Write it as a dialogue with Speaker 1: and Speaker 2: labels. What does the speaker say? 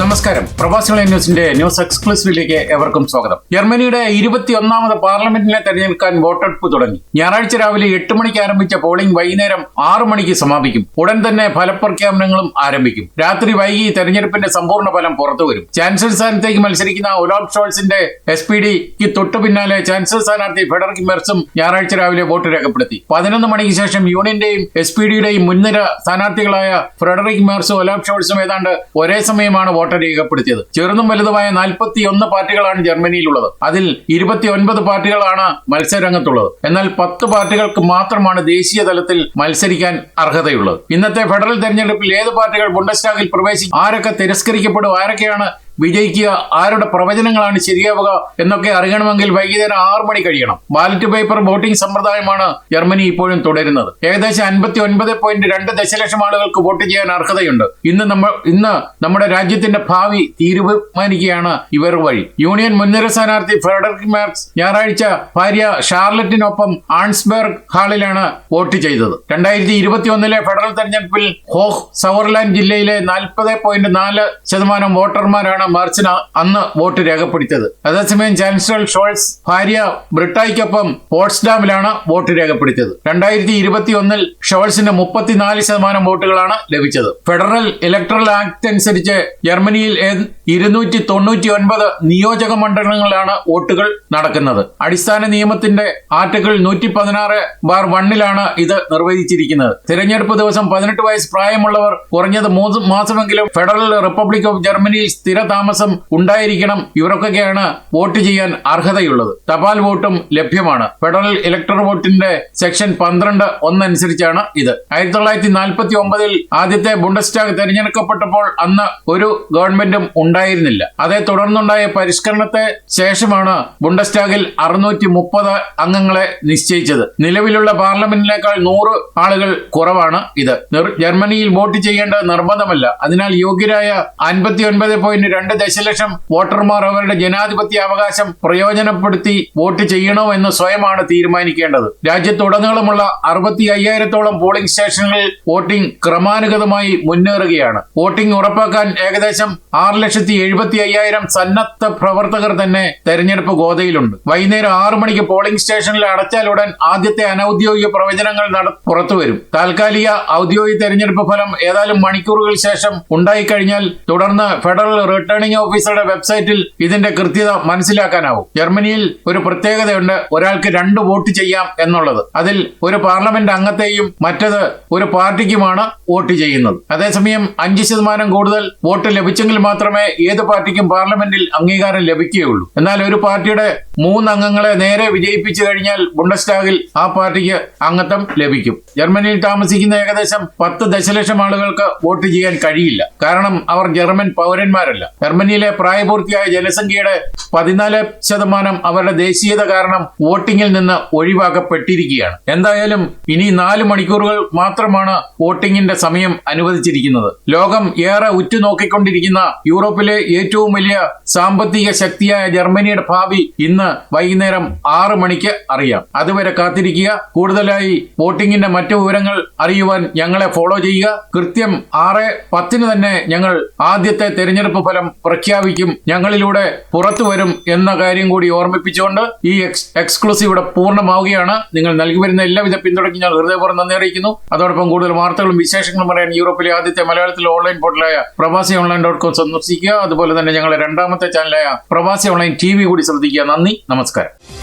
Speaker 1: നമസ്കാരം. പ്രവാസികളെ ന്യൂസിന്റെ ന്യൂസ് എക്സ്ക്ലൂസീവിലേക്ക് എവർക്കും സ്വാഗതം. ജർമ്മനിയുടെ ഇരുപത്തിയൊന്നാമത് പാർലമെന്റിനെ തെരഞ്ഞെടുക്കാൻ വോട്ടെടുപ്പ് തുടങ്ങി. ഞായറാഴ്ച രാവിലെ എട്ട് മണിക്ക് ആരംഭിച്ച പോളിംഗ് വൈകുന്നേരം ആറു മണിക്ക് സമാപിക്കും. ഉടൻ തന്നെ ഫലപ്രഖ്യാപനങ്ങളും ആരംഭിക്കും. രാത്രി വൈകി തെരഞ്ഞെടുപ്പിന്റെ സമ്പൂർണ ഫലം പുറത്തുവരും ചാൻസലർ സ്ഥാനത്തേക്ക് മത്സരിക്കുന്ന ഒലാഫ് ഷോൾസിന്റെ എസ് പി ഡിക്ക് തൊട്ടു പിന്നാലെ ചാൻസലർ സ്ഥാനാർത്ഥി ഫെഡറിക് മെർസും ഞായറാഴ്ച രാവിലെ വോട്ട് രേഖപ്പെടുത്തി. പതിനൊന്ന് മണിക്ക് ശേഷം യൂണിയന്റെയും എസ് പി ഡിയുടെയും മുൻനിര സ്ഥാനാർത്ഥികളായ ഫ്രെഡറിക് മെർസും ഒലാഫ് ഷോൾസും ഏതാണ്ട് ഒരേ സമയമാണ് വോട്ട് രേഖപ്പെടുത്തിയത്. ചെറുതും വലുതുമായ നാൽപ്പത്തി ഒന്ന് പാർട്ടികളാണ് ജർമ്മനിയിലുള്ളത്. അതിൽ ഇരുപത്തി ഒൻപത് പാർട്ടികളാണ് മത്സരരംഗത്തുള്ളത്. എന്നാൽ പത്ത് പാർട്ടികൾക്ക് മാത്രമാണ് ദേശീയ തലത്തിൽ മത്സരിക്കാൻ അർഹതയുള്ളത്. ഇന്നത്തെ ഫെഡറൽ തെരഞ്ഞെടുപ്പിൽ ഏത് പാർട്ടികൾ ബുണ്ടസ്റ്റാഗിൽ പ്രവേശിക്കും ആരൊക്കെ തിരസ്കരിക്കപ്പെടും ആരൊക്കെയാണ് വിജയിക്കുക. ആരുടെ പ്രവചനങ്ങളാണ് ശരിയാവുക എന്നൊക്കെ അറിയണമെങ്കിൽ വൈകുന്നേരം ആറു മണി കഴിയണം. ബാലറ്റ് പേപ്പർ വോട്ടിംഗ് സമ്പ്രദായമാണ് ജർമ്മനി ഇപ്പോഴും തുടരുന്നത്. ഏകദേശം അൻപത്തി ഒൻപത് പോയിന്റ് രണ്ട് ദശലക്ഷം ആളുകൾക്ക് വോട്ട് ചെയ്യാൻ അർഹതയുണ്ട്. ഇന്ന് നമ്മൾ ഇന്ന് നമ്മുടെ രാജ്യത്തിന്റെ ഭാവി തീരുമാനിക്കുകയാണ് ഇവർ വഴി. യൂണിയൻ മുൻനിര സ്ഥാനാർത്ഥി ഫ്രെഡറിക് മാർക്സ് ഞായറാഴ്ച ഭാര്യ ഷാർലറ്റിനൊപ്പം ആൺസ്ബർഗ് ഹാളിലാണ് വോട്ട് ചെയ്തത്. രണ്ടായിരത്തി ഇരുപത്തി ഒന്നിലെ ഫെഡറൽ തെരഞ്ഞെടുപ്പിൽ ഹോഹ് സവർലാൻഡ് ജില്ലയിലെ നാൽപ്പത് പോയിന്റ് നാല് ശതമാനം വോട്ടർമാരാണ് മാർച്ചിന് അന്ന് വോട്ട് രേഖപ്പെടുത്തിയത്. അതേസമയം ചാൻസലർ ഷോൾസ് ഭാര്യ ബ്രിട്ടായിക്കൊപ്പം പോട്സ്ഡാമിലാണ് വോട്ട് രേഖപ്പെടുത്തിയത്. രണ്ടായിരത്തി ഇരുപത്തി ഒന്നിൽ ഷോൾസിന് മുപ്പത്തിനാല് ശതമാനം വോട്ടുകളാണ് ലഭിച്ചത്. ഫെഡറൽ ഇലക്ട്രൽ ആക്ട് അനുസരിച്ച് ജർമ്മനിയിൽ ഇരുന്നൂറ്റി തൊണ്ണൂറ്റി ഒൻപത് നിയോജക മണ്ഡലങ്ങളിലാണ് വോട്ടുകൾ നടക്കുന്നത്. അടിസ്ഥാന നിയമത്തിന്റെ ആർട്ടിക്കിൾ നൂറ്റി പതിനാറ് ബാർ വണ്ണിലാണ് ഇത് നിർവഹിച്ചിരിക്കുന്നത്. തിരഞ്ഞെടുപ്പ് ദിവസം പതിനെട്ട് വയസ്സ് പ്രായമുള്ളവർ കുറഞ്ഞത് മൂന്ന് മാസമെങ്കിലും ഫെഡറൽ റിപ്പബ്ലിക് ഓഫ് ജർമ്മനിയിൽ സ്ഥിര താമസം ഉണ്ടായിരിക്കണം. ഇവർക്കൊക്കെയാണ് വോട്ട് ചെയ്യാൻ അർഹതയുള്ളത്. തപാൽ വോട്ടും ലഭ്യമാണ്. ഫെഡറൽ ഇലക്ടർ വോട്ടിന്റെ സെക്ഷൻ പന്ത്രണ്ട് ഒന്നനുസരിച്ചാണ് ഇത്. ആയിരത്തി തൊള്ളായിരത്തി നാൽപ്പത്തി ഒമ്പതിൽ ആദ്യത്തെ ബുണ്ടസ്റ്റാഗ് തെരഞ്ഞെടുക്കപ്പെട്ടപ്പോൾ അന്ന് ഒരു ഗവൺമെന്റും ഉണ്ടായിരുന്നില്ല. അതേ തുടർന്നുണ്ടായ പരിഷ്കരണത്തെ ശേഷമാണ് ബുണ്ടസ്റ്റാഗിൽ അറുന്നൂറ്റി മുപ്പത് അംഗങ്ങളെ നിശ്ചയിച്ചത്. നിലവിലുള്ള പാർലമെന്റിനേക്കാൾ നൂറ് ആളുകൾ കുറവാണ് ഇത്. ജർമ്മനിയിൽ വോട്ട് ചെയ്യേണ്ടത് നിർബന്ധമല്ല. അതിനാൽ യോഗ്യരായ അൻപത്തി ഒൻപത് പോയിന്റ് രണ്ട് ദശലക്ഷം വോട്ടർമാർ അവരുടെ ജനാധിപത്യ അവകാശം പ്രയോജനപ്പെടുത്തി വോട്ട് ചെയ്യണോ എന്ന് സ്വയമാണ് തീരുമാനിക്കേണ്ടത്. രാജ്യത്തുടനീളമുള്ള അറുപത്തി അയ്യായിരത്തോളം പോളിംഗ് സ്റ്റേഷനുകളിൽ വോട്ടിംഗ് ക്രമാനുഗതമായി മുന്നേറുകയാണ്. വോട്ടിംഗ് ഉറപ്പാക്കാൻ ഏകദേശം ആറ് ലക്ഷത്തി എഴുപത്തി അയ്യായിരം സന്നദ്ധ പ്രവർത്തകർ തന്നെ തെരഞ്ഞെടുപ്പ് ഗോതയിലുണ്ട്. വൈകുന്നേരം ആറു മണിക്ക് പോളിംഗ് സ്റ്റേഷനിൽ അടച്ചാലുടൻ ആദ്യത്തെ അനൌദ്യോഗിക പ്രവചനങ്ങൾ പുറത്തുവരും താൽക്കാലിക ഔദ്യോഗിക തെരഞ്ഞെടുപ്പ് ഫലം ഏതാനും മണിക്കൂറുകൾ ശേഷം ഉണ്ടായിക്കഴിഞ്ഞാൽ തുടർന്ന് ഫെഡറൽ റിട്ടേണിംഗ് ഓഫീസറുടെ വെബ്സൈറ്റിൽ ഇതിന്റെ കൃത്യത മനസ്സിലാക്കാനാവും. ജർമ്മനിയിൽ ഒരു പ്രത്യേകതയുണ്ട്. ഒരാൾക്ക് രണ്ട് വോട്ട് ചെയ്യാം എന്നുള്ളത്. അതിൽ ഒരു പാർലമെന്റ് അംഗത്തെയും മറ്റത് ഒരു പാർട്ടിക്കുമാണ് വോട്ട് ചെയ്യുന്നത്. അതേസമയം അഞ്ച് ശതമാനം കൂടുതൽ വോട്ട് ലഭിച്ചെങ്കിൽ മാത്രമേ ഏത് പാർട്ടിക്കും പാർലമെന്റിൽ അംഗീകാരം ലഭിക്കുകയുള്ളൂ. എന്നാൽ ഒരു പാർട്ടിയുടെ മൂന്ന് അംഗങ്ങളെ നേരെ വിജയിപ്പിച്ചു കഴിഞ്ഞാൽ ബുണ്ടസ്റ്റാഗിൽ ആ പാർട്ടിക്ക് അംഗത്വം ലഭിക്കും. ജർമ്മനിയിൽ താമസിക്കുന്ന ഏകദേശം പത്ത് ദശലക്ഷം ആളുകൾക്ക് വോട്ട് ചെയ്യാൻ കഴിയില്ല. കാരണം അവർ ജർമ്മൻ പൗരന്മാരല്ല. ജർമ്മനിയിലെ പ്രായപൂർത്തിയായ ജനസംഖ്യയുടെ പതിനാല് ശതമാനം അവരുടെ ദേശീയത കാരണം വോട്ടിംഗിൽ നിന്ന് ഒഴിവാക്കപ്പെട്ടിരിക്കുകയാണ്. എന്തായാലും ഇനി നാല് മണിക്കൂറുകൾ മാത്രമാണ് വോട്ടിംഗിന്റെ സമയം അനുവദിച്ചിരിക്കുന്നത്. ലോകം ഏറെ ഉറ്റുനോക്കിക്കൊണ്ടിരിക്കുന്ന യൂറോപ്പിലെ ഏറ്റവും വലിയ സാമ്പത്തിക ശക്തിയായ ജർമ്മനിയുടെ ഭാവി ഇന്ന് വൈകുന്നേരം ആറ് മണിക്ക് അറിയാം. അതുവരെ കാത്തിരിക്കുക. കൂടുതലായി വോട്ടിംഗിന്റെ മറ്റു വിവരങ്ങൾ അറിയുവാൻ ഞങ്ങളെ ഫോളോ ചെയ്യുക. കൃത്യം ആറ് പത്തിന് തന്നെ ഞങ്ങൾ ആദ്യത്തെ തെരഞ്ഞെടുപ്പ് ഫലം പ്രഖ്യാപിക്കും ഞങ്ങളിലൂടെ പുറത്തു വരും എന്ന കാര്യം കൂടി ഓർമ്മിപ്പിച്ചുകൊണ്ട് ഈ എക്സ്ക്ലൂസീവ് ഇവിടെ പൂർണമാവുകയാണ്. നിങ്ങൾ നൽകി വരുന്ന എല്ലാവിധ പിന്തുണയ്ക്കും ഞാൻ ഹൃദയപൂർവം നന്ദി അറിയിക്കുന്നു. അതോടൊപ്പം കൂടുതൽ വാർത്തകളും വിശേഷങ്ങളും പറയാൻ യൂറോപ്പിലെ ആദ്യത്തെ മലയാളത്തിലെ ഓൺലൈൻ പോർട്ടലായ പ്രവാസി ഓൺലൈൻ ഡോട്ട് കോം സന്ദർശിക്കുക. അതുപോലെ തന്നെ ഞങ്ങളുടെ രണ്ടാമത്തെ ചാനലായ പ്രവാസി ഓൺലൈൻ ടി വി കൂടി ശ്രദ്ധിക്കുക. നന്ദി നമസ്കാരം.